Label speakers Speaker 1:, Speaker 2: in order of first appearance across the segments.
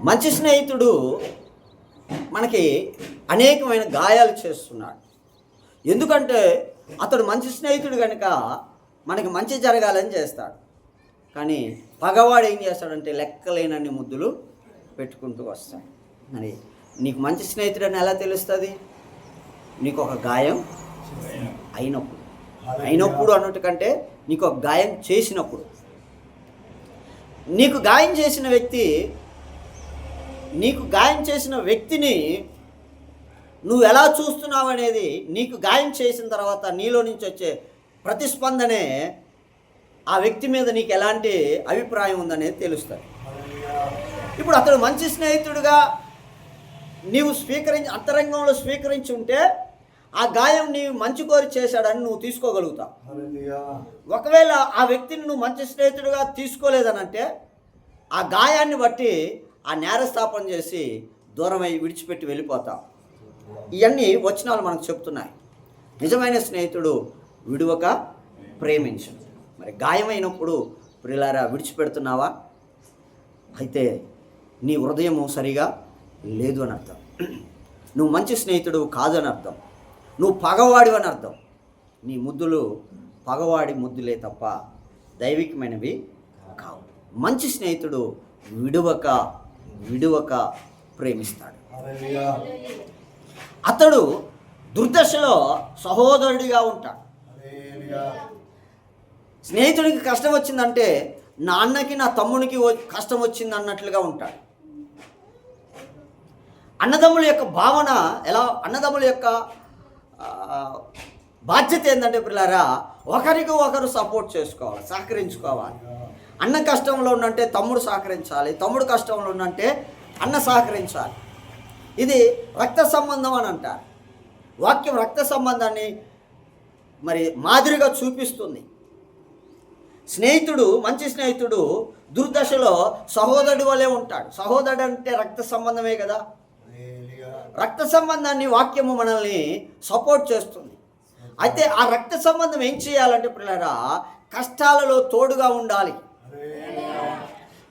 Speaker 1: మంచి స్నేహితుడు మనకి అనేకమైన గాయాలు చేస్తున్నాడు. ఎందుకంటే అతడు మంచి స్నేహితుడు కనుక మనకి మంచి జరగాలని చేస్తాడు. కానీ పగవాడు ఏం చేస్తాడంటే లెక్కలేనన్ని ముద్దులు పెట్టుకుంటూ వస్తాడు. మరి నీకు మంచి స్నేహితుడని ఎలా తెలుస్తుంది? నీకు ఒక గాయం అయినప్పుడు. అయినప్పుడు అన్నట్టు కంటే నీకు ఒక గాయం చేసినప్పుడు. నీకు గాయం చేసిన వ్యక్తి నీకు గాయం చేసిన వ్యక్తిని నువ్వు ఎలా చూస్తున్నావు అనేది నీకు గాయం చేసిన తర్వాత నీలో నుంచి వచ్చే ప్రతిస్పందనే ఆ వ్యక్తి మీద నీకు ఎలాంటి అభిప్రాయం ఉందనేది తెలుస్తుంది. ఇప్పుడు అతడు మంచి స్నేహితుడుగా నీవు స్వీకరించి అంతరంగంలో స్వీకరించి ఉంటే ఆ గాయం నీవు మంచి కోరి చేశాడని నువ్వు తీసుకోగలుగుతావు. ఒకవేళ ఆ వ్యక్తిని నువ్వు మంచి స్నేహితుడిగా తీసుకోలేదనంటే ఆ గాయాన్ని బట్టి ఆ నేరస్థాపన చేసి దూరమై విడిచిపెట్టి వెళ్ళిపోతాం. ఇవన్నీ వచనాలు మనకు చెప్తున్నాయి. నిజమైన స్నేహితుడు విడువక ప్రేమించు మరి గాయమైనప్పుడు ప్రిలారా విడిచిపెడుతున్నావా? అయితే నీ హృదయము సరిగా లేదు అని అర్థం. నువ్వు మంచి స్నేహితుడు కాదు అని అర్థం. నువ్వు పగవాడు అని అర్థం. నీ ముద్దులు పగవాడి ముద్దులే తప్ప దైవికమైనవి కావు. మంచి స్నేహితుడు విడువక విడువక ప్రేమిస్తాడు. అతడు దుర్దశలో సహోదరుడిగా ఉంటాడు. స్నేహితుడికి కష్టం వచ్చిందంటే నా అన్నకి నా తమ్మునికి కష్టం వచ్చింది అన్నట్లుగా ఉంటాడు. అన్నదమ్ముల యొక్క భావన ఎలా అన్నదమ్ముల యొక్క బాధ్యత ఏంటంటే పిల్లారా ఒకరికి ఒకరు సపోర్ట్ చేసుకోవాలి సహకరించుకోవాలి. అన్న కష్టంలో ఉన్నంటే తమ్ముడు సహకరించాలి తమ్ముడు కష్టంలో ఉన్నంటే అన్న సహకరించాలి. ఇది రక్త సంబంధం అని అంటారు. వాక్యం రక్త సంబంధాన్ని మరి మాదిరిగా చూపిస్తుంది. స్నేహితుడు మంచి స్నేహితుడు దుర్దశలో సహోదరుడు వలె ఉంటాడు. సహోదరుడు అంటే రక్త సంబంధమే కదా? రక్త సంబంధాన్ని వాక్యము మనల్ని సపోర్ట్ చేస్తుంది. అయితే ఆ రక్త సంబంధం ఏం చేయాలంటే పిల్లరా కష్టాలలో తోడుగా ఉండాలి.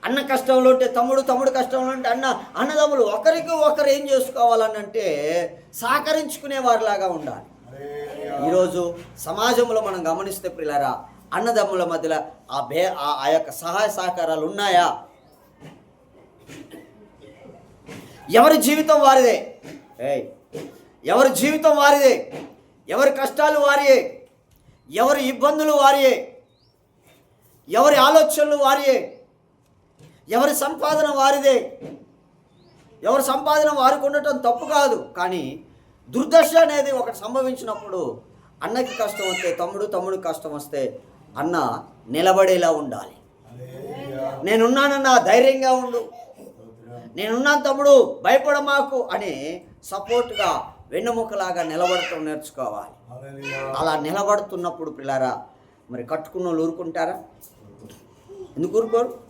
Speaker 1: అన్న కష్టంలో ఉంటే తమ్ముడు తమ్ముడు కష్టంలో ఉంటే అన్న అన్నదమ్ములు ఒకరికి ఒకరు ఏం చేసుకోవాలని అంటే ఉండాలి. ఈరోజు సమాజంలో మనం గమనిస్తే పిల్లరా అన్నదమ్ముల మధ్యలో ఆ భే ఆ- ఆ యొక్క సహాయ సహకారాలు ఉన్నాయా? ఎవరి జీవితం వారిదే? ఏయ్ ఎవరి జీవితం వారిదే? ఎవరి కష్టాలు వారియే? ఎవరి ఇబ్బందులు వారియే? ఎవరి ఆలోచనలు వారియే? ఎవరి సంపాదన వారిదే. ఎవరి సంపాదన వారికి ఉండటం తప్పు కాదు. కానీ దుర్దశ అనేది ఒకటి సంభవించినప్పుడు అన్నకి కష్టం వస్తే తమ్ముడు తమ్ముడు కష్టం వస్తే అన్న నిలబడేలా ఉండాలి. నేనున్నానన్న ధైర్యంగా ఉండు. నేనున్నాను తమ్ముడు భయపడ మాకు అని సపోర్ట్గా వెన్నెముకలాగా నిలబడటం నేర్చుకోవాలి. అలా నిలబడుతున్నప్పుడు పిల్లారా మరి కట్టుకున్న వాళ్ళు ఊరుకుంటారా? ఎందుకు ఊరుకోరు?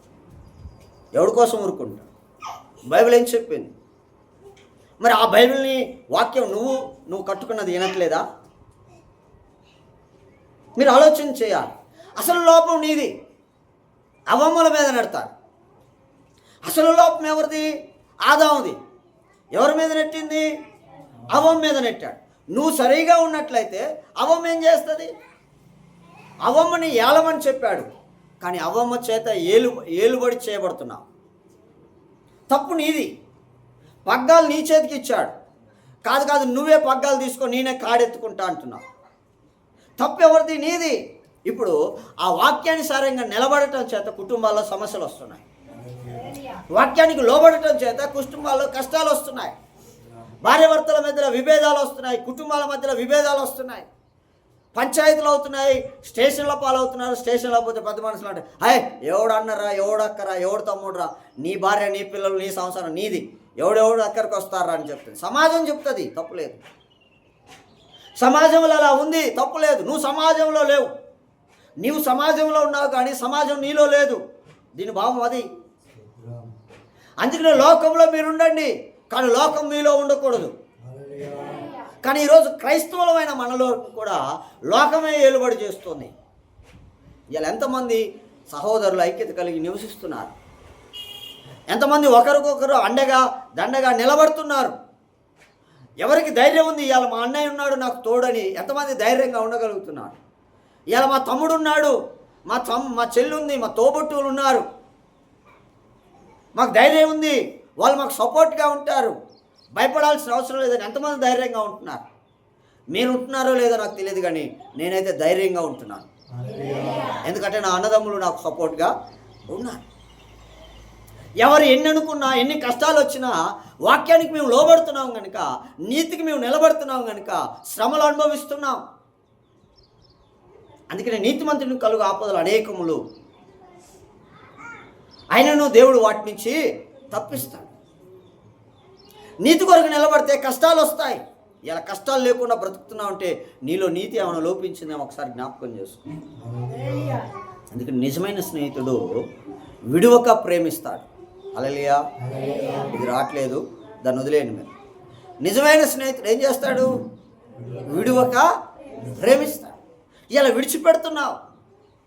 Speaker 1: ఎవడి కోసం ఊరుకుంటారు బైబిల్ ఏం చెప్పింది? మరి ఆ బైబిల్ని వాక్యం నువ్వు నువ్వు కట్టుకున్నది వినట్లేదా? మీరు ఆలోచన చేయాలి. అసలు లోపం నీది. అవమ్మల మీద నెడతారు. అసలు లోపం ఎవరిది? ఆదాముది. ఎవరి మీద నెట్టింది? అవం మీద నెట్టాడు. నువ్వు సరిగా ఉన్నట్లయితే అవమ్మ ఏం చేస్తుంది? అవమ్మని ఏలమని చెప్పాడు. కానీ అవ్వమ్మ చేత ఏలు ఏలుబడి చేయబడుతున్నావు. తప్పు నీది. పగ్గాలు నీ చేతికి ఇచ్చాడు. కాదు కాదు నువ్వే పగ్గాలు తీసుకొని నేనే కాడెత్తుకుంటా అంటున్నావు. తప్పు ఎవరిది నీది. ఇప్పుడు ఆ వాక్యానుసారంగా నిలబడటం చేత కుటుంబాల్లో సమస్యలు వస్తున్నాయి. వాక్యానికి లోబడటం చేత కుటుంబాల్లో కష్టాలు వస్తున్నాయి. భార్యాభర్తల మధ్యలో విభేదాలు వస్తున్నాయి. కుటుంబాల మధ్యలో విభేదాలు వస్తున్నాయి. పంచాయతీలు అవుతున్నాయి స్టేషన్ల పాలవుతున్నారు స్టేషన్లో పోతే పెద్ద మనుషులు అంటే అయ్ ఎవడు అన్నరా ఎవడు అక్కరా ఎవడు తమ్ముడురా నీ భార్య నీ పిల్లలు నీ సంసారం నీది ఎవడెవడు అక్కడికి వస్తారా? అని చెప్తుంది. సమాజం చెప్తుంది తప్పులేదు సమాజంలో అలా ఉంది తప్పులేదు నువ్వు సమాజంలో లేవు. నీవు సమాజంలో ఉన్నావు కానీ సమాజం నీలో లేదు. దీని భావం అది. అందుకనే లోకంలో మీరు ఉండండి కానీ లోకం మీలో ఉండకూడదు. కానీ ఈరోజు క్రైస్తవులమైన మనలో కూడా లోకమే ఏలుబడి చేస్తుంది. ఇలా ఎంతమంది సహోదరులు ఐక్యత కలిగి నివసిస్తున్నారు? ఎంతమంది ఒకరికొకరు అండగా దండగా నిలబడుతున్నారు? ఎవరికి ధైర్యం ఉంది? ఇవాళ మా అన్నయ్య ఉన్నాడు నాకు తోడని ఎంతమంది ధైర్యంగా ఉండగలుగుతున్నారు? ఇవాళ మా తమ్ముడు ఉన్నాడు మా తమ్ మా చెల్లి ఉంది మా తోబుట్టువులు ఉన్నారు. మాకు ధైర్యం ఉంది వాళ్ళు మాకు సపోర్ట్గా ఉంటారు. భయపడాల్సిన అవసరం లేదని ఎంతమంది ధైర్యంగా ఉంటున్నారు? మీరు ఉంటున్నారో లేదో నాకు తెలియదు కానీ నేనైతే ధైర్యంగా ఉంటున్నాను. ఎందుకంటే నా అన్నదమ్ములు నాకు సపోర్ట్గా ఉన్నారు. ఎవరు ఎన్ని అనుకున్నా ఎన్ని కష్టాలు వచ్చినా వాక్యానికి మేము లోబడుతున్నాం కనుక నీతికి మేము నిలబడుతున్నాం కనుక శ్రమలు అనుభవిస్తున్నాం. అందుకనే నీతిమంతుడిని కలుగు ఆపదలు అనేకములు. ఆయనను దేవుడు వాటి నుంచి తప్పిస్తాడు. నీతి కొరకు నిలబడితే కష్టాలు వస్తాయి. ఇలా కష్టాలు లేకుండా బ్రతుకుతున్నావు అంటే నీలో నీతి ఏమైనా లోపించిందేమో ఒకసారి జ్ఞాపకం చేసుకో. అందుకని నిజమైన స్నేహితుడు విడువక ప్రేమిస్తాడు. అలలియా ఇది రావట్లేదు. దాన్ని వదిలేయండి మీరు. నిజమైన స్నేహితుడు ఏం చేస్తాడు? విడువక ప్రేమిస్తాడు. ఇలా విడిచిపెడుతున్నావు.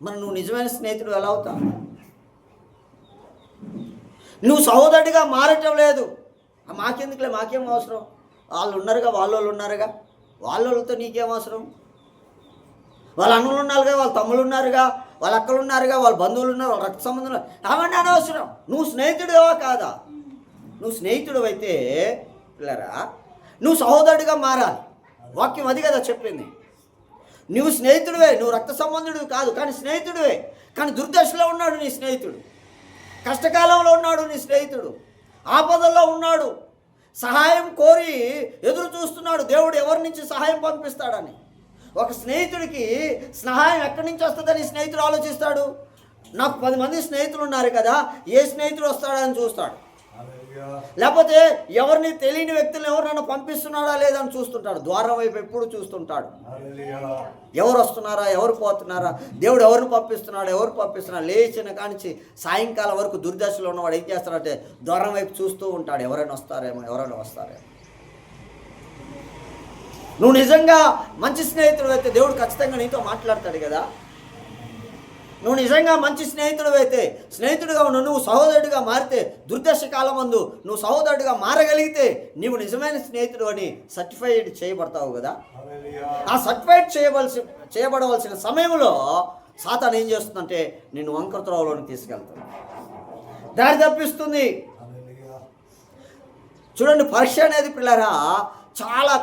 Speaker 1: మరి నువ్వు నిజమైన స్నేహితుడు ఎలా అవుతావు? నువ్వు సహోదరుడిగా మారటం లేదు. మాకెందుకులే? మాకేం అవసరం? వాళ్ళు ఉన్నారుగా వాళ్ళు ఉన్నారుగా. వాళ్ళతో నీకేం అవసరం? వాళ్ళ అన్నలు ఉన్నారుగా వాళ్ళ తమ్ముళ్ళు ఉన్నారుగా వాళ్ళ అక్కలు ఉన్నారుగా వాళ్ళ బంధువులు ఉన్నారు వాళ్ళ రక్త సంబంధం కావండి అవన్నీ అనవసరం. నువ్వు స్నేహితుడేవా కాదా? నువ్వు స్నేహితుడు అయితే పిల్లరా నువ్వు సహోదరుడిగా మారాలి. వాక్యం అది కదా చెప్పింది. నువ్వు స్నేహితుడివే నువ్వు రక్త సంబంధుడు కాదు కానీ స్నేహితుడివే. కానీ దుర్దశలో ఉన్నాడు నీ స్నేహితుడు. కష్టకాలంలో ఉన్నాడు నీ స్నేహితుడు. ఆపదల్లో ఉన్నాడు. సహాయం కోరి ఎదురు చూస్తున్నాడు. దేవుడు ఎవరి నుంచి సహాయం పంపిస్తాడని. ఒక స్నేహితుడికి సహాయం ఎక్కడి నుంచి వస్తుందని స్నేహితుడు ఆలోచిస్తాడు. నాకు పది మంది స్నేహితులు ఉన్నారు కదా ఏ స్నేహితుడు వస్తాడని చూస్తాడు. లేకపోతే ఎవరిని తెలియని వ్యక్తులను ఎవరినైనా పంపిస్తున్నాడా లేదా అని చూస్తుంటాడు. ద్వారం వైపు ఎప్పుడు చూస్తుంటాడు. ఎవరు వస్తున్నారా? ఎవరు పోతున్నారా? దేవుడు ఎవరిని పంపిస్తున్నాడు? ఎవరు పంపిస్తున్నాడు? లేచిన కానించి సాయంకాలం వరకు దుర్దశలో ఉన్నవాడు ఏం చేస్తాడంటే ద్వారం వైపు చూస్తూ ఉంటాడు. ఎవరైనా వస్తారేమో ఎవరైనా వస్తారేమో. నువ్వు నిజంగా మంచి స్నేహితుడు అయితే దేవుడు ఖచ్చితంగా నీతో మాట్లాడతాడు కదా? నువ్వు నిజంగా మంచి స్నేహితుడు అయితే స్నేహితుడిగా ఉన్న నువ్వు సహోదరుడిగా మారితే దుర్దశ కాలం మందు నువ్వు సహోదరుడిగా మారగలిగితే నీవు నిజమైన స్నేహితుడు అని సర్టిఫైడ్ చేయబడతావు కదా? ఆ సర్టిఫైడ్ చేయవలసి చేయబడవలసిన సమయంలో సాతాన్ ఏం చేస్తుందంటే నిన్ను వంకర త్రోవలోకి తీసుకెళ్తుంది దారి తప్పిస్తుంది. చూడండి పరీక్ష అనేది పిల్లరా చాలా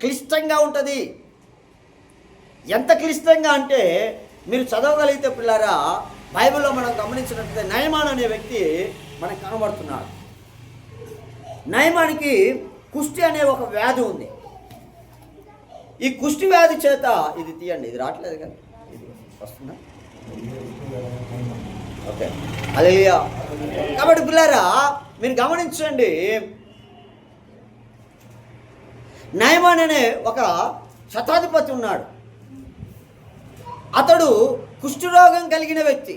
Speaker 1: క్లిష్టంగా ఉంటుంది. ఎంత క్లిష్టంగా అంటే మీరు చదవగలిగితే పిల్లారా బైబిల్లో మనం గమనించినట్లయితే నయమాన్ అనే వ్యక్తి మనకు కనబడుతున్నాడు. నయమానికి కుష్టి అనే ఒక వ్యాధి ఉంది. ఈ కుష్టి వ్యాధి చేత ఇది తీయండి ఇది రావట్లేదు కదా? ఇది వస్తుందా? ఓకే. అదే కాబట్టి పిల్లారా మీరు గమనించండి నయమాన్ అనే ఒక శతాధిపతి ఉన్నాడు. అతడు కుష్ఠరోగం కలిగిన వ్యక్తి.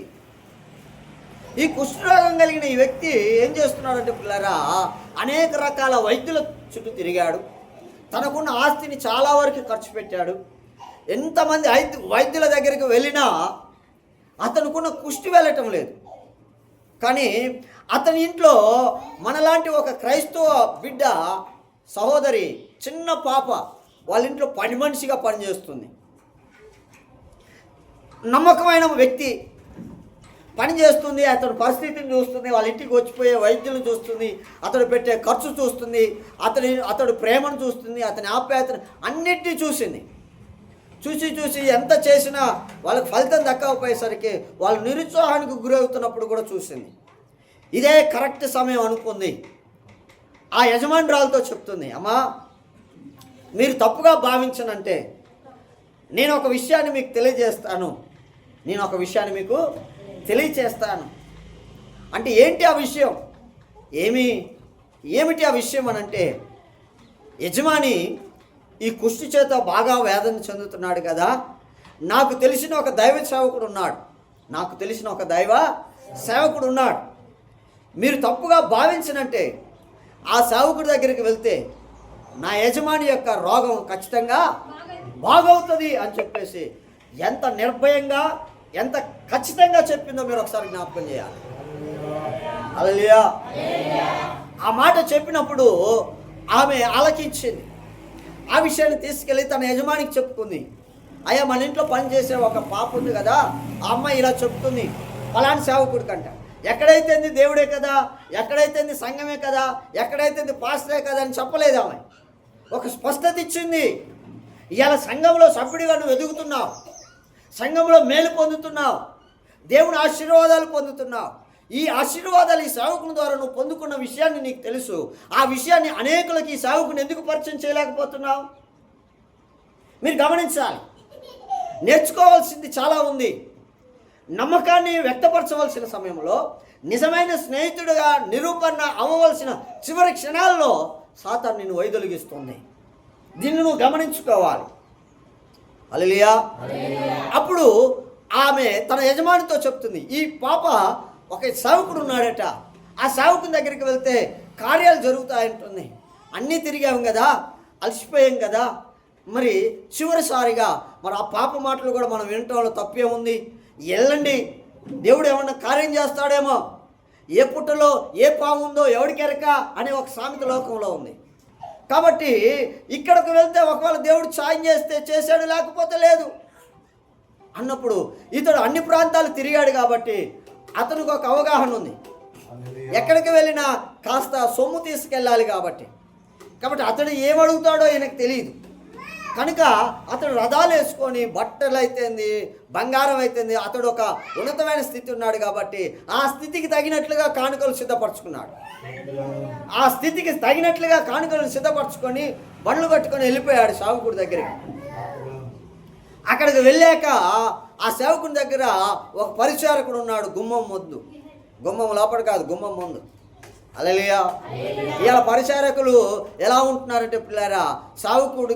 Speaker 1: ఈ కుష్ఠరోగం కలిగిన ఈ వ్యక్తి ఏం చేస్తున్నాడంటే పిల్లరా అనేక రకాల వైద్యుల చుట్టూ తిరిగాడు. తనకున్న ఆస్తిని చాలా వరకు ఖర్చు పెట్టాడు. ఎంతమంది ఐదు వైద్యుల దగ్గరికి వెళ్ళినా అతనుకున్న కుష్టి వెళ్ళటం లేదు. కానీ అతని ఇంట్లో మనలాంటి ఒక క్రైస్తవ బిడ్డ సహోదరి చిన్న పాప వాళ్ళ ఇంట్లో పని మనిషిగా పనిచేస్తుంది. నమ్మకమైన వ్యక్తి పని చేస్తుంది అతడు పరిస్థితిని చూస్తుంది వాళ్ళ ఇంటికి వచ్చిపోయే వైద్యులను చూస్తుంది అతడు పెట్టే ఖర్చు చూస్తుంది అతని అతడు ప్రేమను చూస్తుంది అతని ఆప్యాయతను అన్నిటినీ చూసింది. చూసి చూసి ఎంత చేసినా వాళ్ళకి ఫలితం దక్కకపోయేసరికి వాళ్ళు నిరుత్సాహానికి గురవుతున్నప్పుడు కూడా చూసింది. ఇదే కరెక్ట్ సమయం అనుకుంది. ఆ యజమానురాలతో చెప్తుంది అమ్మా మీరు తప్పుగా భావించనంటే నేను ఒక విషయాన్ని మీకు తెలియజేస్తాను. నేను ఒక విషయాన్ని మీకు తెలియచేస్తాను. అంటే ఏంటి ఆ విషయం? ఏమి ఏమిటి ఆ విషయం అని అంటే యజమాని ఈ కుష్టి చేత బాగా వేదన చెందుతున్నాడు కదా నాకు తెలిసిన ఒక దైవ సేవకుడు ఉన్నాడు. నాకు తెలిసిన ఒక దైవ సేవకుడు ఉన్నాడు. మీరు తప్పుగా భావించినంటే ఆ సేవకుడి దగ్గరికి వెళ్తే నా యజమాని యొక్క రోగం ఖచ్చితంగా బాగవుతుంది అని చెప్పేసి ఎంత నిర్భయంగా ఎంత ఖచ్చితంగా చెప్పిందో మీరు ఒకసారి జ్ఞాపకం చేయాలి. అలలియా ఆ మాట చెప్పినప్పుడు ఆమె ఆలకించింది. ఆ విషయాన్ని తీసుకెళ్ళి తన యజమానికి చెప్పుకుంది. అయ్యా మన ఇంట్లో పనిచేసే ఒక పాప ఉంది కదా ఆ అమ్మాయి ఇలా చెప్తుంది. ఫలాని సేవకుడు కంట ఎక్కడైతే దేవుడే కదా ఎక్కడైతే సంఘమే కదా ఎక్కడైతే పాస్టరే కదా అని చెప్పలేదు ఆమె. ఒక స్పష్టత ఇచ్చింది. ఇవాళ సంఘంలో సభ్యుడిగా నువ్వు ఎదుగుతున్నావు. సంఘంలో మేలు పొందుతున్నావు. దేవుని ఆశీర్వాదాలు పొందుతున్నావు. ఈ ఆశీర్వాదాలు ఈ సేవకుని ద్వారా నువ్వు పొందుకున్న విషయాన్ని నీకు తెలుసు. ఆ విషయాన్ని అనేకులకి ఈ సేవకుని ఎందుకు పరిచయం చేయలేకపోతున్నావు? మీరు గమనించాలి. నేర్చుకోవాల్సింది చాలా ఉంది. నమ్మకాన్ని వ్యక్తపరచవలసిన సమయంలో నిజమైన స్నేహితుడిగా నిరూపణ అవ్వవలసిన చివరి క్షణాల్లో సాతాన్ నిన్ను వైదొలిగిస్తుంది. దీన్ని నువ్వు గమనించుకోవాలి. అలలియా అప్పుడు ఆమె తన యజమానితో చెప్తుంది ఈ పాప ఒక సేవకుడు ఉన్నాడట. ఆ సేవకుని దగ్గరికి వెళ్తే కార్యాలు జరుగుతాయంటుంది. అన్నీ తిరిగాం కదా అలసిపోయాం కదా. మరి చివరిసారిగా మరి ఆ పాప మాటలు కూడా మనం వినటంలో తప్పేముంది? వెళ్ళండి దేవుడు ఏమన్నా కార్యం చేస్తాడేమో? ఏ పుట్టలో ఏ పాము ఉందో ఎవడికెరక అనే ఒక సామెత లోకంలో ఉంది. కాబట్టి ఇక్కడికి వెళ్తే ఒకవేళ దేవుడు సాయం చేస్తే చేశాడు లేకపోతే లేదు. అన్నప్పుడు ఇతడు అన్ని ప్రాంతాలు తిరిగాడు కాబట్టి అతనికి ఒక అవగాహన ఉంది. ఎక్కడికి వెళ్ళినా కాస్త సొమ్ము తీసుకెళ్ళాలి కాబట్టి. కాబట్టి అతడు ఏమడుగుతాడో ఈయనకు తెలియదు కనుక అతడు రథాలు వేసుకొని బట్టలు అయితేంది బంగారం అయితేంది అతడు ఒక ఉన్నతమైన స్థితి ఉన్నాడు కాబట్టి ఆ స్థితికి తగినట్లుగా కానుకలు సిద్ధపరచుకున్నాడు. ఆ స్థితికి తగినట్లుగా కానుకలను సిద్ధపరచుకొని బండ్లు కట్టుకొని వెళ్ళిపోయాడు సావుకుడి దగ్గరికి. అక్కడికి వెళ్ళాక ఆ సేవకుని దగ్గర ఒక పరిచారకుడు ఉన్నాడు గుమ్మం ముందు. గుమ్మం లోపల కాదు గుమ్మం ముందు. అలలియా ఇవాళ పరిచారకులు ఎలా ఉంటున్నారంటే పిల్లారా సావుకుడు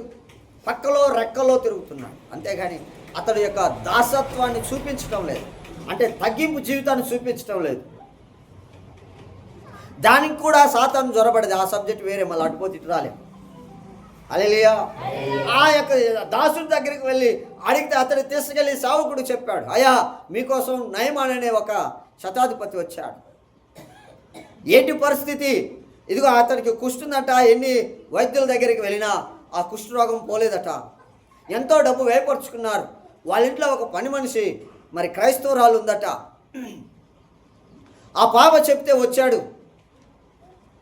Speaker 1: పక్కలో రెక్కలో తిరుగుతున్నాడు. అంతేగాని అతడి యొక్క దాసత్వాన్ని చూపించడం లేదు. అంటే తగ్గింపు జీవితాన్ని చూపించడం లేదు. దానికి కూడా సాతాను జ్వరపడింది ఆ సబ్జెక్ట్ వేరే మళ్ళీ అటుపోతే ఇటు రాలేదు అలెలియా ఆ యొక్క దాసుడి దగ్గరికి వెళ్ళి అడిగితే అతడు తీసుకెళ్ళి సావుకుడు చెప్పాడు అయ్యా మీకోసం నయమాన్ అనే ఒక శతాధిపతి వచ్చాడు. ఏంటి పరిస్థితి? ఇదిగో అతనికి కుష్టుందట ఎన్ని వైద్యుల దగ్గరికి వెళ్ళినా ఆ కుష్ఠరోగం పోలేదట. ఎంతో డబ్బు వేయపరుచుకున్నారు. వాళ్ళ ఇంట్లో ఒక పని మనిషి మరి క్రైస్తవురాలు ఉందట. ఆ పాప చెప్తే వచ్చాడు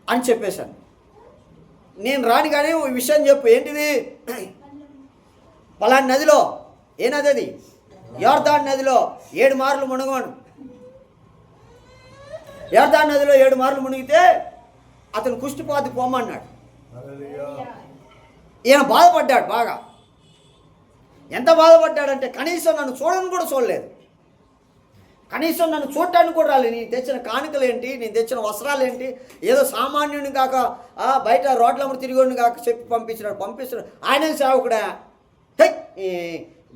Speaker 1: అని చెప్పేశాను. నేను రాని కానీ ఈ విషయం చెప్పు. ఏంటిది? పలాని నదిలో. ఏ నది అది? యోర్దాన్ నదిలో ఏడు మార్లు మునగమను యోర్దాన్ నదిలో ఏడు మార్లు మునిగితే అతను కుష్టిపాతి పోమన్నాడు. ఈయన బాధపడ్డాడు బాగా. ఎంత బాధపడ్డాడంటే కనీసం నన్ను చూడని కూడా చూడలేదు. కనీసం నన్ను చూడటానికి కూడా రాలేదు. నేను తెచ్చిన కానుకలు ఏంటి నేను తెచ్చిన వస్త్రాలు ఏంటి ఏదో సామాన్యుని కాక బయట బయట రోడ్లమ్మడు తిరిగోడిని కాక చెప్పి పంపించినాడు. పంపిస్తున్నాడు ఆయన సేవకుడా? ఈ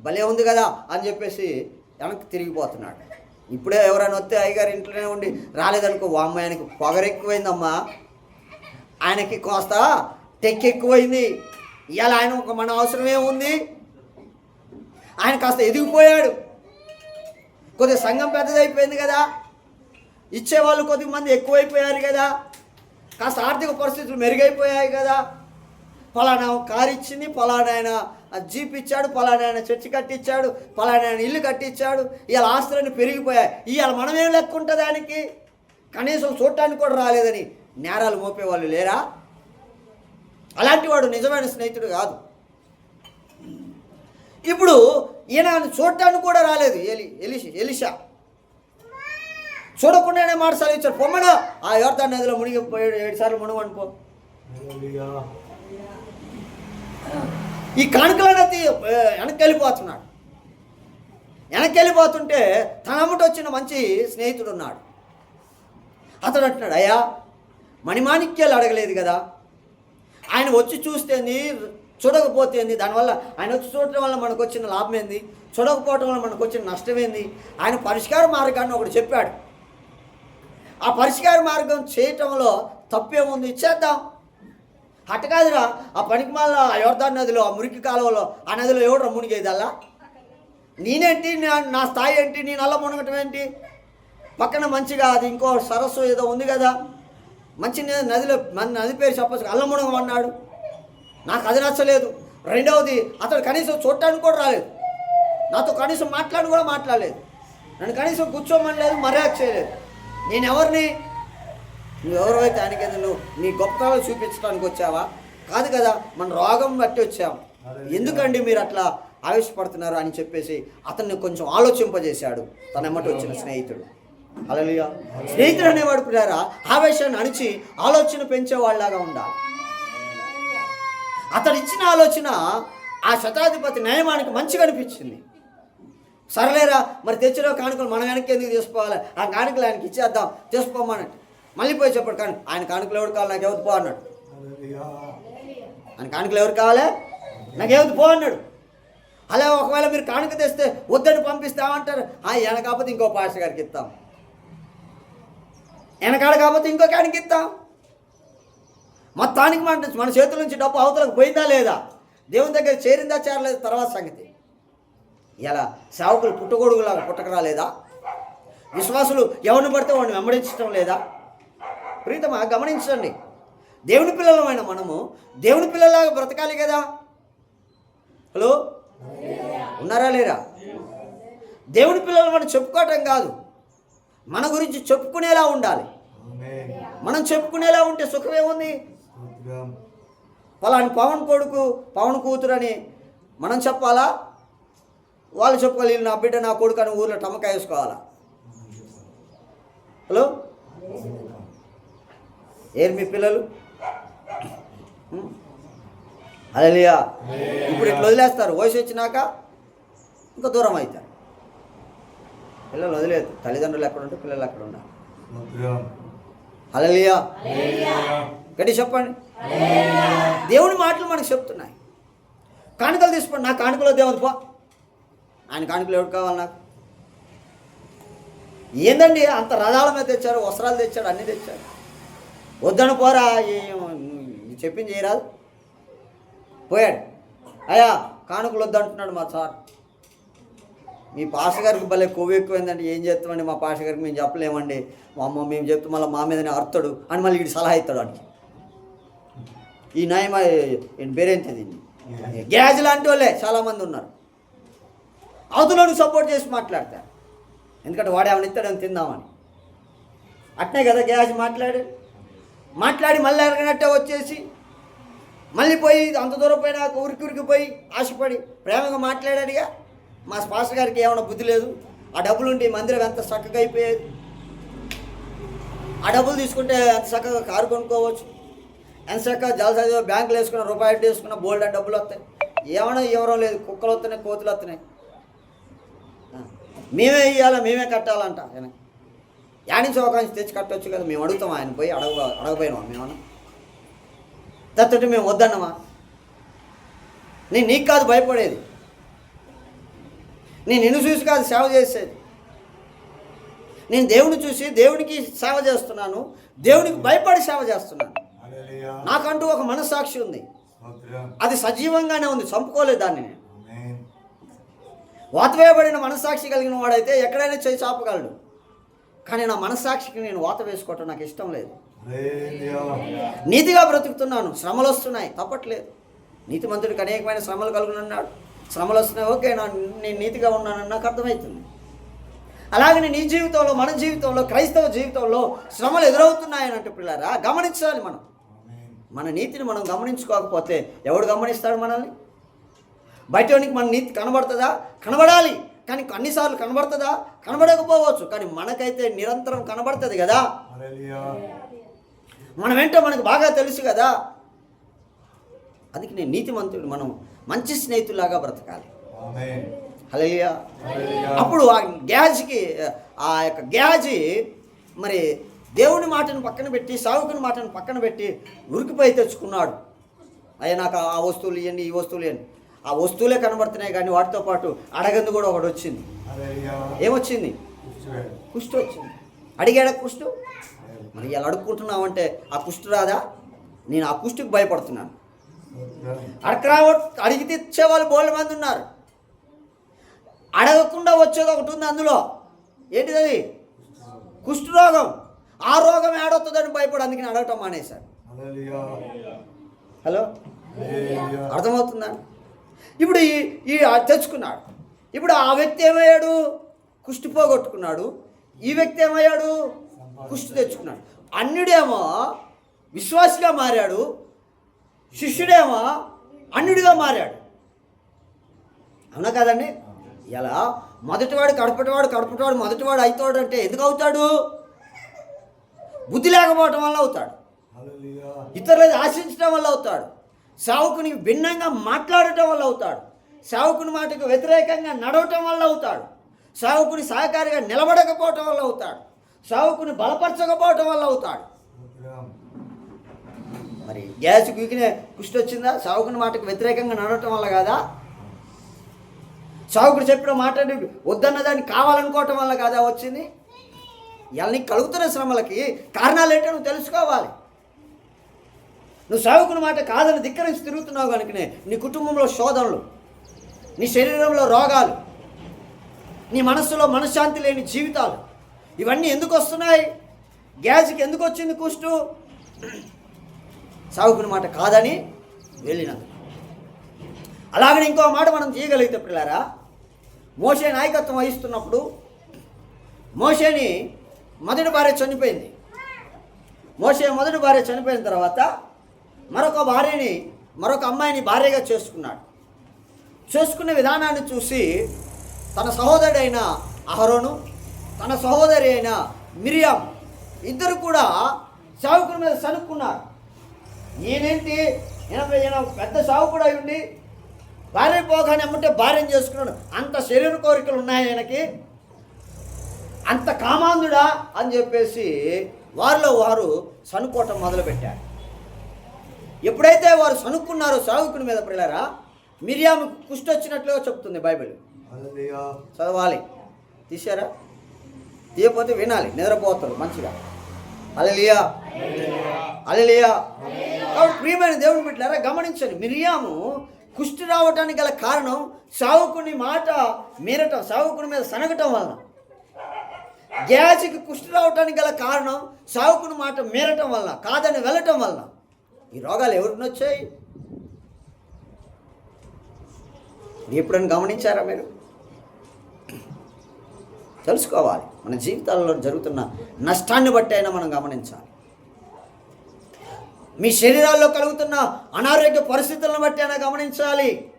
Speaker 1: భలే ఉంది కదా అని చెప్పేసి వెనక్కి తిరిగిపోతున్నాడు. ఇప్పుడే ఎవరైనా వస్తే అయ్యగారు ఇంట్లోనే ఉండి రాలేదనుకో ఓ అమ్మాయి ఆయనకి పొగరెక్కువైందమ్మా ఆయనకి కోస్త టెక్ ఎక్కువైంది. ఇవాళ ఆయన ఒక మన అవసరం ఏముంది ఆయన కాస్త ఎదిగిపోయాడు. కొద్దిగా సంఘం పెద్దదైపోయింది కదా. ఇచ్చేవాళ్ళు కొద్ది మంది ఎక్కువైపోయారు కదా. కాస్త ఆర్థిక పరిస్థితులు మెరుగైపోయాయి కదా. ఫలానా కారు ఇచ్చింది ఫలానా ఆయన జీప్ ఇచ్చాడు ఫలానా ఆయన చర్చి కట్టించాడు ఫలానా ఆయన ఇల్లు కట్టించాడు ఇవాళ ఆస్తులన్నీ పెరిగిపోయాయి. ఇవాళ మనమేం లెక్క ఉంటుంది దానికి కనీసం చూడటానికి కూడా రాలేదని నేరాలు మోపేవాళ్ళు లేరా? అలాంటి వాడు నిజమైన స్నేహితుడు కాదు. ఇప్పుడు ఈయన చూడటానికి కూడా రాలేదు ఎలి ఎలిష ఎలిషా. చూడకుండానే మాట సెలవిచ్చాడు పొమ్మన. ఆ యోర్దా నదిలో మునిగిపోయాడు ఏడు సార్లు మునగనుకో. ఈ కానుకలనతి వెనక్కి వెళ్ళిపోతున్నాడు వెనక్కి వెళ్ళిపోతుంటే తన అమ్మటి వచ్చిన మంచి స్నేహితుడు ఉన్నాడు అతడు అంటున్నాడు అయ్యా మణిమాణిక్యాలు అడగలేదు కదా? ఆయన వచ్చి చూస్తేంది చూడకపోతేంది దానివల్ల ఆయన వచ్చి చూడటం వల్ల మనకు వచ్చిన లాభం ఏంది? చూడకపోవటం వల్ల మనకు వచ్చిన నష్టం ఏంది? ఆయన పరిష్కార మార్గాన్ని ఒకటి చెప్పాడు. ఆ పరిష్కార మార్గం చేయటంలో తప్పేముంది? ఇచ్చేద్దాం అట్ట కాదురా. ఆ పనికి మళ్ళీ ఆ యోర్దాన్ నదిలో ఆ మురికి కాలువలో ఆ నదిలో ఎవడరా మునిగేదల్లా? నేనేంటి? నా నా స్థాయి ఏంటి? నేను అలా మునగటం ఏంటి? పక్కన మంచిగా అది ఇంకో సరస్సు ఏదో ఉంది కదా? మంచి నదిలో మన నది పేరు చెప్పచ్చు. అల్లమునగం మునగమన్నాడు నాకు అది నచ్చలేదు. రెండవది అతడు కనీసం చూడటానికి కూడా రాలేదు. నాతో కనీసం మాట్లాడి కూడా మాట్లాడలేదు. నన్ను కనీసం కూర్చోమనలేదు మర్యాద చేయలేదు. నేను ఎవరిని నువ్వు ఎవరైతే ఆయనకి నువ్వు నీ గొప్పతనాలు చూపించడానికి వచ్చావా? కాదు కదా మన రోగం బట్టి వచ్చాం. ఎందుకండి మీరు అట్లా ఆవేశపడుతున్నారు అని చెప్పేసి అతన్ని కొంచెం ఆలోచింపజేశాడు. తన ఎమ్మటి వచ్చిన స్నేహితుడు. అలలియా స్నేహితుడు అనేవాడు పిల్లారా ఆవేశాన్ని అణిచి ఆలోచన పెంచేవాళ్ళలాగా ఉండాలి. అతడు ఇచ్చిన ఆలోచన ఆ శతాధిపతి న్యాయమానికి మంచిగా అనిపించింది. సరలేరా మరి తెచ్చిన కానుకలు మన వెనక్కి ఎందుకు తీసుకోవాలి? ఆ కానుకలు ఆయనకి ఇచ్చేద్దాం తీసుకోమన్నట్టు మళ్ళీ పోయి చెప్పాడు కానీ ఆయన కానుకలు ఎవరు కావాలి? నాకు ఎవరు పో అన్నాడు. ఆయన కానుకలు ఎవరు కావాలి? నాకు ఎవరు పో అన్నాడు. అలా ఒకవేళ మీరు కానుక తెస్తే వద్దని పంపిస్తామంటారు. ఆ వెన కాకపోతే ఇంకో పాస్టర్ గారికి ఇస్తాం. వెనకాడ కాకపోతే ఇంకో కానికి ఇస్తాం. మొత్తానికి మన మన చేతుల నుంచి డబ్బు అవతలకు పోయిందా లేదా? దేవుని దగ్గర చేరిందా చేరలేదు? తర్వాత సంగతి. ఇలా సేవకులు పుట్టగొడుగులాగా పుట్టక రాలేదా విశ్వాసులు ఎవరిని పడితే వాడిని వెంబడించడం లేదా? ప్రీతమా గమనించండి. దేవుని పిల్లలమైన మనము దేవుని పిల్లలాగా బ్రతకాలి కదా? హలో? ఉన్నారా లేరా? దేవుని పిల్లలు మనం చెప్పుకోవటం కాదు. మన గురించి చెప్పుకునేలా ఉండాలి. మనం చెప్పుకునేలా ఉంటే సుఖమేముంది పలాని పవన్ కొడుకు పవన్ కూతురు అని మనం చెప్పాలా? వాళ్ళు చెప్పుకోవాలి "వీళ్ళు నా బిడ్డ నా కొడుకు అని ఊర్లో టమకాయ వేసుకోవాలా? హలో? ఏరు మీ పిల్లలు? అలలియా ఇప్పుడు ఇట్లా వదిలేస్తారు. వయసు వచ్చినాక ఇంకా దూరం అవుతారు. పిల్లలు వదిలేదు. తల్లిదండ్రులు ఎక్కడ ఉంటే పిల్లలు అక్కడ ఉన్నారు అలలియా గట్టి చెప్పండి. దేవుని మాటలు మనకు చెప్తున్నాయి. కానుకలు తీసుకోండి నా కానుకలో దేవుని పో. ఆయన కానుకలు ఎవరు కావాలి నాకు? ఏందండి అంత రథాల మీద తెచ్చారు వస్త్రాలు తెచ్చాడు అన్నీ తెచ్చాడు వద్దను పోరా చెప్పింది చేయరాదు పోయాడు. అయ్యా కానుకలు వద్దంటున్నాడు మా సార్. మీ పాష గారికి భలే కొవ్వు ఎక్కువైందండి. ఏం చేస్తామండి మా పాష గారికి మేము చెప్పలేమండి. మా అమ్మ మేము చెప్తే మళ్ళీ మా మీదనే అర్థడు అని మళ్ళీ వీడు సలహా ఇస్తాడు అని ఈ నయం ఈయన దీన్ని గ్యాజ్ లాంటి వాళ్ళే చాలామంది ఉన్నారు. అవతలను సపోర్ట్ చేసి మాట్లాడతారు. ఎందుకంటే వాడేమని ఏమైనా ఇస్తాడని తిందామని. అట్నే కదా గ్యాజ్ మాట్లాడు మాట్లాడి మళ్ళీ ఎరగనట్టే వచ్చేసి మళ్ళీ పోయి అంత దూరం పోయినా ఉరికి ఉరికి పోయి ఆశపడి ప్రేమగా మాట్లాడాడుగా. మా స్పాన్సర్ గారికి ఏమైనా బుద్ధి లేదు. ఆ డబ్బులు ఉంటే ఈ మందిరం ఎంత చక్కగా అయిపోయేది. ఆ డబ్బులు తీసుకుంటే ఎంత చక్కగా కారు కొనుక్కోవచ్చు. ఎంత చక్కగా జలసా బ్యాంకులు వేసుకున్న రూపాయలు వేసుకున్న బోల్డ్ డబ్బులు వస్తాయి. ఏమైనా ఎవరో లేదు కుక్కలు వస్తున్నాయి కోతులు వస్తున్నాయి. మేమే ఇవ్వాలా మేమే కట్టాలంట ఆయన. యాడించి ఒక తెచ్చి కట్టొచ్చు కదా మేము అడుగుతాం ఆయన పోయి అడగ అడగపోయినామా మేమన్నా తత్తుంటే మేము వద్దన్నమా? నేను నీకు కాదు భయపడేది. నేను నిన్ను చూసి కాదు సేవ చేసేది. నేను దేవుని చూసి దేవునికి సేవ చేస్తున్నాను దేవునికి భయపడి సేవ చేస్తున్నాను. నాకంటూ ఒక మనస్సాక్షి ఉంది. అది సజీవంగానే ఉంది. చంపుకోలేదు దాన్ని నేను. వాతవేయబడిన మనస్సాక్షి కలిగిన వాడైతే ఎక్కడైనా చేయి చాపగలడు. కానీ నా మనస్సాక్షికి నేను వాత వేసుకోవటం నాకు ఇష్టం లేదు. నీతిగా బ్రతుకుతున్నాను. శ్రమలు వస్తున్నాయి. తప్పట్లేదు. నీతిమంతుడికి అనేకమైన శ్రమలు కలుగునన్నాడు. శ్రమలు వస్తున్నాయి. ఓకే నా నేను నీతిగా ఉన్నానని నాకు అర్థమవుతుంది అలాగనే నీ జీవితంలో మన జీవితంలో క్రైస్తవ జీవితంలో శ్రమలు ఎదురవుతున్నాయని అంటే పిల్లరా గమనించాలి మనం. మన నీతిని మనం గమనించుకోకపోతే ఎవడు గమనిస్తాడు మనల్ని? బయటనికి మన నీతి కనబడుతుందా? కనబడాలి. కానీ అన్నిసార్లు కనబడుతుందా? కనబడకపోవచ్చు. కానీ మనకైతే నిరంతరం కనబడుతుంది కదా? మనం ఏంటో మనకు బాగా తెలుసు కదా? అందుకే నేను నీతిమంతుడు మనం మంచి స్నేహితులాగా బ్రతకాలి. హల్లెలూయా. అప్పుడు ఆ గ్యాజ్కి ఆ యొక్క గ్యాజి మరి దేవుని మాటను పక్కన పెట్టి సావుకుని మాటను పక్కన పెట్టి ఉరికిపోయి తెచ్చుకున్నాడు. అయ్యా నాకు ఆ వస్తువులు ఇవ్వండి ఈ వస్తువులు ఇవ్వండి ఆ వస్తువులే కనబడుతున్నాయి కానీ వాటితో పాటు అడగందు కూడా ఒకటి వచ్చింది. ఏమొచ్చింది? కుష్టు వచ్చింది. అడిగాడా కుష్టు? మరి ఇలా అడుక్కుంటున్నావంటే ఆ కుష్టు రాదా? నేను ఆ కుష్టుకి భయపడుతున్నాను. అడగరా అడిగితే ఇచ్చేవాళ్ళు బోళ్ళ మంది ఉన్నారు. అడగకుండా వచ్చేది ఒకటి ఉంది అందులో. ఏంటిది అది? కుష్ఠరోగం ఆ రోగం ఏడొస్తుందని భయపడి అందుకని అడగటం మానేశాడు
Speaker 2: హల్లెలూయా.
Speaker 1: హలో? అర్థమవుతుందా? ఇప్పుడు ఈ ఈ తెచ్చుకున్నాడు. ఇప్పుడు ఆ వ్యక్తి ఏమయ్యాడు? కుష్టి పోగొట్టుకున్నాడు. ఈ వ్యక్తి ఏమయ్యాడు? కుష్టి తెచ్చుకున్నాడు. అన్యుడేమో విశ్వాసిగా మారాడు. శిష్యుడేమో అన్యుడిగా మారాడు. అవునా కదండి? ఎలా? మొదటివాడు కడపటివాడు కడపటివాడు మొదటివాడు అవుతాడు అంటే ఎందుకు అవుతాడు? బుద్ధి లేకపోవటం వల్ల అవుతాడు. ఇతరులను ఆశించడం వల్ల అవుతాడు. సేవకునికి భిన్నంగా మాట్లాడటం వల్ల అవుతాడు. సేవకుని మాటకు వ్యతిరేకంగా నడవటం వల్ల అవుతాడు. సేవకుని సహకారిగా నిలబడకపోవటం వల్ల అవుతాడు. సేవకుని బలపరచకపోవటం వల్ల అవుతాడు. మరి గ్యాస్ కుకినే కుష్టి వచ్చిందా? సేవకుని మాటకు వ్యతిరేకంగా నడవటం వల్ల కాదా? సేవకుడు చెప్పిన మాట వద్దన్న దాన్ని కావాలనుకోవటం వల్ల కాదా వచ్చింది? ఇలా నీకు కలుగుతున్న శ్రమలకి కారణాలు ఏంటో నువ్వు తెలుసుకోవాలి. నువ్వు సేవకుని మాట కాదని ధిక్కరించి తిరుగుతున్నావు కనుకనే నీ కుటుంబంలో శోధనలు నీ శరీరంలో రోగాలు నీ మనస్సులో మనశ్శాంతి లేని జీవితాలు ఇవన్నీ ఎందుకు వస్తున్నాయి? గ్యాస్కి ఎందుకు వచ్చింది కుష్టు? సాగుకుని మాట కాదని వెళ్ళినందుకు. అలాగని ఇంకో మాట మనం చేయగలిగితే పిల్లారా మోసే నాయకత్వం వహిస్తున్నప్పుడు మోసేని మొదటి భార్య చనిపోయింది. మోసే మొదటి భార్య చనిపోయిన తర్వాత మరొక భార్యని మరొక అమ్మాయిని భార్యగా చేసుకున్నాడు. చేసుకునే విధానాన్ని చూసి తన సహోదరుడైన అహరోను తన సహోదరి అయిన మిరియాం ఇద్దరు కూడా సేవకుని మీద సనుక్కున్నారు ఈయనేంటి ఈయన ఈయన పెద్ద సావుకుడు అయి ఉండి భార్య పోగానే అమ్మంటే భార్యను చేసుకున్నాడు అంత శరీర కోరికలు ఉన్నాయి ఆయనకి అంత కామాంధుడా అని చెప్పేసి వారిలో వారు సనుక్కోవటం మొదలుపెట్టారు. ఎప్పుడైతే వారు సనుక్కున్నారో సావుకుని మీద పిల్లరా మిరియాము కుష్టి వచ్చినట్లుగా చెప్తుంది బైబిల్. చదవాలి. తీశారా? తీయకపోతే వినాలి. నిద్రపోతారు మంచిగా. అలలియా అలలియా కాబట్టి ప్రియమైన దేవుని బిడ్డలారా గమనించండి. మిరియాము కుష్టి రావటానికి గల కారణం సావుకుని మాట మీరటం సావుకుని మీద సనగటం వలన. గ్యాస్కి కుష్టి రావటానికి గల కారణం సావుకుని మాట మీరటం వలన కాదని వెళ్ళటం వలన ఈ రోగాలు ఎవరికి వచ్చాయి ఎప్పుడైనా గమనించారా మీరు? తెలుసుకోవాలి. మన జీవితాల్లో జరుగుతున్న నష్టాన్ని బట్టి అయినా మనం గమనించాలి. మీ శరీరాల్లో కలుగుతున్న అనారోగ్య పరిస్థితులను బట్టి అయినా గమనించాలి.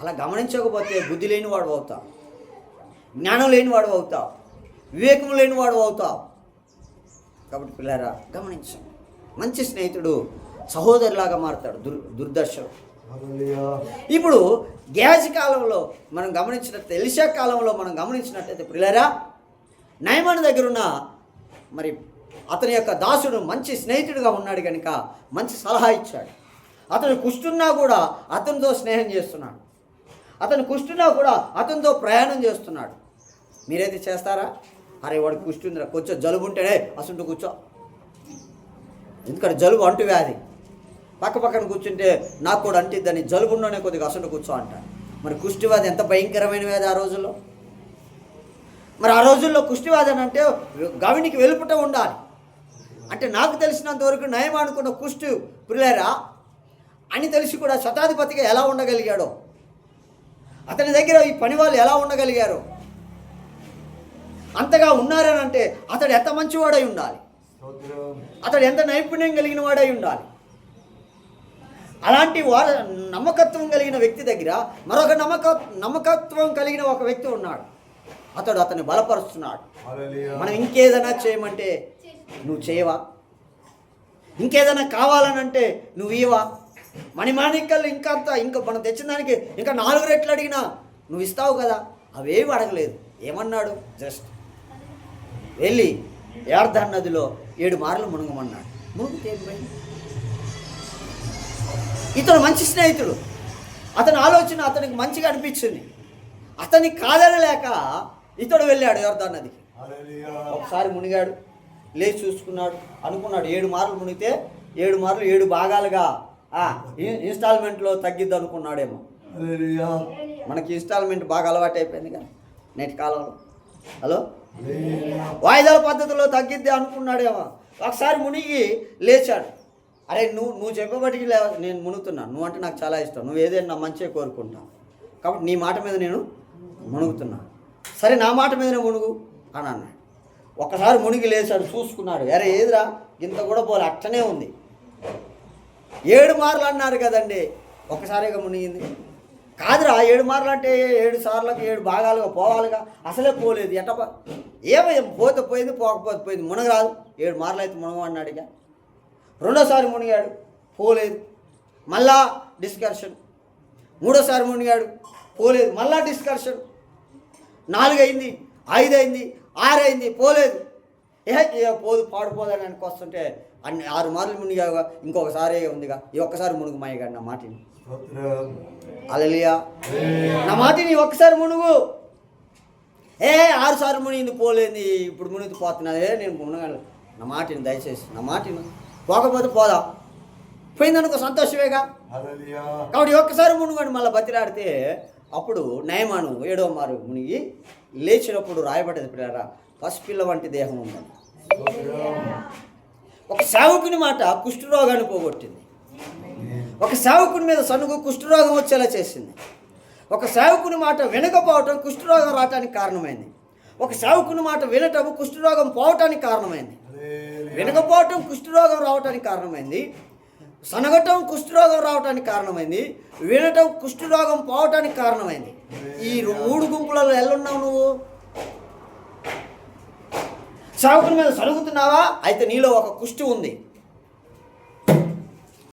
Speaker 1: అలా గమనించకపోతే బుద్ధి లేనివాడు అవుతావు. జ్ఞానం లేనివాడు అవుతావు. వివేకం లేనివాడు అవుతావు. కాబట్టి పిల్లారా గమనించండి మంచి స్నేహితుడు సహోదరులాగా మారుతాడు దుర్ దుర్దర్శనం. ఇప్పుడు గ్యాస్ కాలంలో మనం గమనించినట్టు ఎలిషా కాలంలో మనం గమనించినట్టయితే పిల్లరా నయమాన్ దగ్గర ఉన్న మరి అతని యొక్క దాసుడు మంచి స్నేహితుడిగా ఉన్నాడు కనుక మంచి సలహా ఇచ్చాడు. అతను కుష్టున్నా కూడా అతనితో స్నేహం చేస్తున్నాడు. అతను కుష్టున్నా కూడా అతనితో ప్రయాణం చేస్తున్నాడు. మీరైతే చేస్తారా? అరే వాడికి కుష్టుందిరా కొంచెం జలుబు ఉంటేనే అసలు కూర్చో. ఎందుకంటే జలుబు అంటు వ్యాధి. పక్క పక్కన కూర్చుంటే నాకు కూడా అంటిద్దని జలుబున్నోనే కొద్దిగా అసలు కూర్చో అంట మరి కుష్టివాది ఎంత భయంకరమైన వ్యాధి ఆ రోజుల్లో? మరి ఆ రోజుల్లో కుష్టివాది అని అంటే గవినికి వెలుపుట ఉండాలి. అంటే నాకు తెలిసినంత వరకు నయం అనుకున్న కుష్టి ప్రియులరా అని తెలిసి కూడా శతాధిపతిగా ఎలా ఉండగలిగాడో? అతని దగ్గర ఈ పని వాళ్ళు ఎలా ఉండగలిగారు? అంతగా ఉన్నారని అంటే అతడు ఎంత మంచివాడై ఉండాలి? అతడు ఎంత నైపుణ్యం కలిగిన వాడై ఉండాలి? అలాంటి వార నమ్మకత్వం కలిగిన వ్యక్తి దగ్గర మరొక నమ్మక నమ్మకత్వం కలిగిన ఒక వ్యక్తి ఉన్నాడు. అతడు అతన్ని బలపరుస్తున్నాడు. మనం ఇంకేదైనా చేయమంటే నువ్వు చేయవా? ఇంకేదైనా కావాలనంటే నువ్వు ఇవా మణిమాణిక్కలు ఇంకా అంత ఇంకా మనం తెచ్చిన దానికి ఇంకా నాలుగు రెట్లు అడిగినా నువ్వు ఇస్తావు కదా? అవేవి అడగలేదు. ఏమన్నాడు? జస్ట్ వెళ్ళి యార్ధన్ నదిలో ఏడు మార్లు మునుగమన్నాడు. పోయింది? ఇతను మంచి స్నేహితుడు. అతని ఆలోచన అతనికి మంచిగా అనిపించింది. అతనికి కాదనలేక ఇతడు వెళ్ళాడు యోర్దాన్ నదికి. ఒకసారి మునిగాడు లేచి చూసుకున్నాడు అనుకున్నాడు ఏడు మార్లు మునిగితే ఏడు మార్లు ఏడు భాగాలుగా ఇన్స్టాల్మెంట్లో తగ్గిద్ది అనుకున్నాడేమో. మనకి ఇన్స్టాల్మెంట్ బాగా అలవాటు అయిపోయింది కదా నేటి కాలంలో. హలో? వాయిదాల పద్ధతిలో తగ్గిద్ది అనుకున్నాడేమో. ఒకసారి మునిగి లేచాడు. అరే నువ్వు నువ్వు చెప్పబడికి లే నేను మునుగుతున్నాను నువ్వు అంటే నాకు చాలా ఇష్టం. నువ్వు ఏదైనా నా మంచిగా కోరుకుంటావు కాబట్టి నీ మాట మీద నేను మునుగుతున్నా. సరే నా మాట మీదనే మునుగు అని అన్నాడు. ఒకసారి మునిగి లేచాడు చూసుకున్నాడు. అరే ఏదిరా? ఇంత కూడా పోలే అట్టనే ఉంది. ఏడు మార్లు అన్నారు కదండి. ఒకసారిగా మునిగింది. కాదురా ఏడు మార్లు అంటే ఏడు సార్లకు ఏడు భాగాలుగా పోవాలిగా. అసలే పోలేదు. ఎట్ట పో- ఏమయ్య పోతే పోయింది పోకపోతే పోయింది మునగరాదు. ఏడు మార్లు అయితే మునగమన్నాడు ఇక. రెండోసారి మునిగాడు పోలేదు. మళ్ళా డిస్కర్షన్. మూడోసారి మునిగాడు పోలేదు. మళ్ళా డిస్కర్షన్. నాలుగు అయింది ఐదు అయింది ఆరు అయింది పోలేదు ఏ పోదు పాడుపోదని అనుకు వస్తుంటే అన్ని ఆరు మార్లు మునిగా ఇంకొకసారి ఉందిగా. ఈ ఒక్కసారి మునుగు మాయగాడు నా మాటిని. అలలియా నా మాటిని ఒక్కసారి మునుగు. ఏ ఆరు సార్లు మునిగింది పోలేంది ఇప్పుడు మునిగి పోతున్నది ఏ నేను మునగాను. నా మాటిని దయచేసి నా మాటిని. పోకపోతే పోదా? పోయిందనుకో సంతోషమేగా? కాబట్టి ఒక్కసారి మునుగండి మళ్ళీ బతిలాడితే అప్పుడు నయమాను ఏడవ మారు మునిగి లేచినప్పుడు రాయబడ్డది పిల్లరా పసిపిల్ల వంటి దేహం
Speaker 2: స్తోత్రం
Speaker 1: ఒక సేవకుని మాట కుష్ఠరోగాన్ని పోగొట్టింది. ఒక సేవకుని మీద సనుగు కుష్ఠరోగం వచ్చేలా చేసింది. ఒక సేవకుని మాట వినకపోవటం కుష్ఠరోగం రావటానికి కారణమైంది. ఒక సేవకుని మాట వినటం కుష్ఠరోగం పోవటానికి కారణమైంది. వినకపోవటం కుష్ఠరోగం రావటానికి కారణమైంది. సనగటం కుష్ఠరోగం రావటానికి కారణమైంది. వినటం కుష్ఠరోగం పోవటానికి కారణమైంది. ఈ మూడు గుంపులలో ఎల్లున్నావు నువ్వు? సేవకుని మీద సరుగుతున్నావా అయితే నీలో ఒక కుష్టి ఉంది.